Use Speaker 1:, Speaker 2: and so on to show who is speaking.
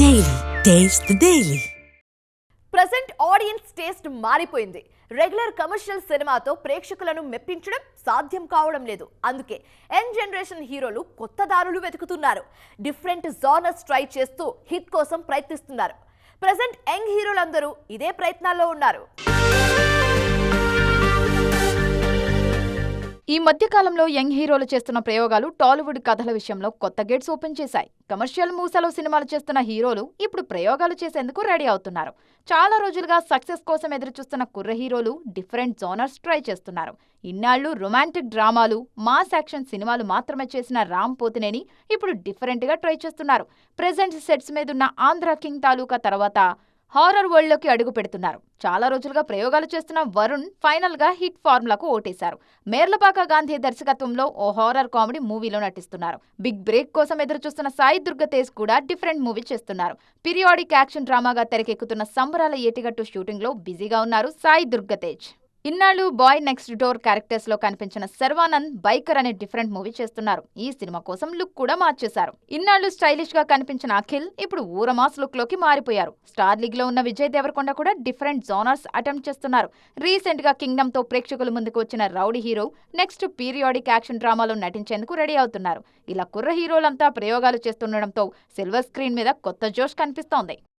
Speaker 1: Daily taste daily
Speaker 2: present audience taste మారిపోయింది. Regular commercial సినిమాతో ప్రేక్షకులను మెప్పించడం సాధ్యం కావడం లేదు. అందుకే యంగ్ జనరేషన్ హీరోలు కొత్త దారులు వెతుకుతున్నారు. డిఫరెంట్ జానర్స్ ట్రై చేస్తూ హిట్ కోసం ప్రయత్నిస్తున్నారు. ప్రజెంట్ యంగ్ హీరోలందరూ ఇదే ప్రయత్నాల్లో ఉన్నారు.
Speaker 3: ఈ మధ్యకాలంలో యంగ్ హీరోలు చేస్తున్న ప్రయోగాలు టాలీవుడ్ కథల విషయంలో కొత్త గేట్స్ ఓపెన్ చేశాయి. కమర్షియల్ మూసలో సినిమాలు చేస్తున్న హీరోలు ఇప్పుడు ప్రయోగాలు చేసేందుకు రెడీ అవుతున్నారు. చాలా రోజులుగా సక్సెస్ కోసం ఎదురుచూస్తున్న కుర్ర హీరోలు డిఫరెంట్ జోనర్స్ ట్రై చేస్తున్నారు. ఇన్నాళ్ళు రొమాంటిక్ డ్రామాలు మాస్ యాక్షన్ సినిమాలు మాత్రమే చేసిన రామ్ పోతినేని ఇప్పుడు డిఫరెంట్గా ట్రై చేస్తున్నారు. ప్రెజెంట్ సెట్స్ మీదున్న ఆంధ్ర కింగ్ తాలూకా తర్వాత హారర్ వరల్డ్లోకి అడుగు పెడుతున్నారు. చాలా రోజులుగా ప్రయోగాలు చేస్తున్న వరుణ్ ఫైనల్గా హిట్ ఫార్ములాకు ఓటేశారు. మేర్లపాక గాంధీ దర్శకత్వంలో ఓ హారర్ కామెడీ మూవీలో నటిస్తున్నారు. బిగ్ బ్రేక్ కోసం ఎదురు చూస్తున్న సాయి దుర్గ తేజ్ కూడా డిఫరెంట్ మూవీ చేస్తున్నారు. పీరియాడిక్ యాక్షన్ డ్రామాగా తెరకెక్కుతున్న సంబరాల ఏటిగట్టు షూటింగ్లో బిజీగా ఉన్నారు సాయి దుర్గ తేజ్. ఇన్నాళ్ళు బాయ్ నెక్స్ట్ డోర్ క్యారెక్టర్స్లో కనిపించిన శర్వానంద్ బైకర్ అనే డిఫరెంట్ మూవీ చేస్తున్నారు. ఈ సినిమా కోసం లుక్ కూడా మార్చేశారు. ఇన్నాళ్ళు స్టైలిష్గా కనిపించిన అఖిల్ ఇప్పుడు ఊరమాస్ లుక్లోకి మారిపోయారు. స్టార్ లీగ్లో ఉన్న విజయ్ దేవరకొండ కూడా డిఫరెంట్ జోనర్స్ అటెంప్ట్ చేస్తున్నారు. రీసెంట్గా కింగ్డమ్తో ప్రేక్షకుల ముందుకు వచ్చిన rowdy hero next periodic action డ్రామాలో నటించేందుకు రెడీ అవుతున్నారు. ఇలా కుర్ర హీరోలంతా ప్రయోగాలు చేస్తుండడంతో సిల్వర్ స్క్రీన్ మీద కొత్త జోష్ కనిపిస్తోంది.